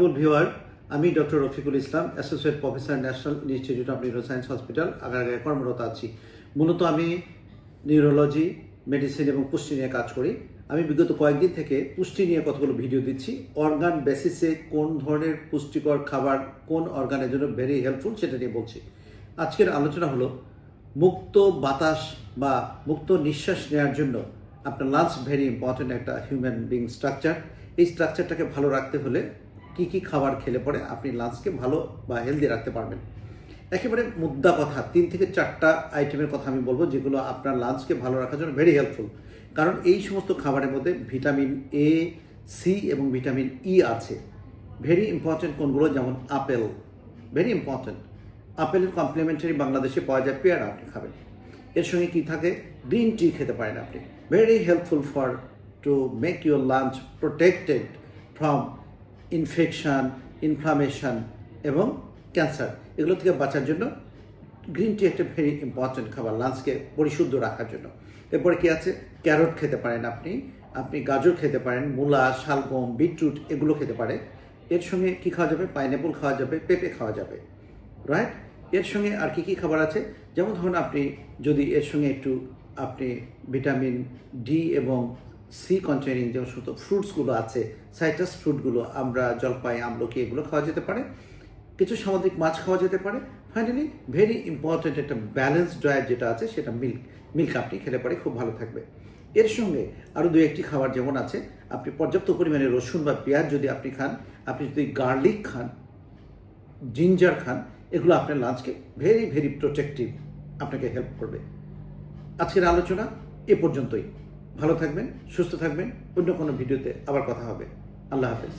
Good viewer আমি doctor Rafiqul Islam associate professor national institute of neuroscience hospital আগারগাঁয়ে কর্মরত আছি। মূলত আমি নিউরোলজি মেডিসিন এবং পুষ্টি নিয়ে কাজ করি। আমি বিগত কয়েকদিন থেকে পুষ্টি নিয়ে কতগুলো ভিডিও দিচ্ছি। অর্গান বেসিসে কোন ধরনের পুষ্টিকর খাবার কোন অর্গানের জন্য ভেরি হেল্পফুল সেটা নিয়ে বলছি। আজকের আলোচনা হলো, মুক্ত বাতাস বা মুক্ত নিঃশ্বাস নেওয়ার জন্য আপনার লাঞ্চ ভেরি ইম্পর্ট্যান্ট একটা হিউম্যান বিং স্ট্রাকচার এই স্ট্রাকচারটাকে ভালো রাখতে হলে কি কি খাবার খেলে পরে আপনি লাঞ্চকে ভালো বা হেলদি রাখতে পারবেন। একেবারে মুদ্রা কথা, তিন থেকে চারটা আইটেমের কথা আমি বলব যেগুলো আপনার লাঞ্চকে ভালো রাখার জন্য ভেরি হেল্পফুল কারণ এই সমস্ত খাবারের মধ্যে ভিটামিন এ সি এবং ভিটামিন ই আছে। ভেরি ইম্পর্টেন্ট কোনগুলো? যেমন আপেল। ভেরি ইম্পর্টেন্ট আপেলের কমপ্লিমেন্টারি বাংলাদেশে পাওয়া যায় পেয়ারা আপনি খাবেন। এর সঙ্গে কি থাকে? গ্রিন টি খেতে পারেন আপনি। Very helpful for to make your lunch protected from infection inflammation এবং ক্যান্সার এগুলো থেকে বাঁচার জন্য গ্রিন টি একটা ভেরি ইম্পর্ট্যান্ট খাবার লাঞ্চকে পরিশুদ্ধ রাখার জন্য। এরপরে কি আছে? ক্যারট খেতে পারেন আপনি আপনি গাজর খেতে পারেন, মূলা, শালগম বিটরুট এগুলো খেতে পারে। এর সঙ্গে কি খাওয়া যাবে? পাইনঅ্যাপল খাওয়া যাবে, পেঁপে খাওয়া যাবে রাইট এর সঙ্গে আর কি কি খাবার আছে? যেমন ধরুন আপনি যদি এর সঙ্গে একটু আপনি ভিটামিন ডি এবং সি কন্টেনিং যে সমস্ত ফ্রুটসগুলো আছে সাইট্রাস ফ্রুটগুলো আমরা জলপাই, আমলকি এগুলো খাওয়া যেতে পারে। কিছু সামুদ্রিক মাছ খাওয়া যেতে পারে। ফাইনালি ভেরি ইম্পর্ট্যান্ট একটা ব্যালেন্স ডায়েট যেটা আছে, সেটা মিল্ক মিল্ক আপনি খেলে পরে খুব ভালো থাকবে। এর সঙ্গে আরও দু একটি খাবার যেমন আছে, আপনি পর্যাপ্ত পরিমাণে রসুন বা পেঁয়াজ যদি আপনি খান, আপনি যদি গার্লিক খান জিঞ্জার খান, এগুলো আপনার লাঞ্চকে ভেরি ভেরি প্রোটেক্টিভ আপনাকে হেল্প করবে। আজকের আলোচনা এ পর্যন্তই। ভালো থাকবেন সুস্থ থাকবেন। অন্য কোনো ভিডিওতে আবার কথা হবে। আল্লাহ হাফেজ।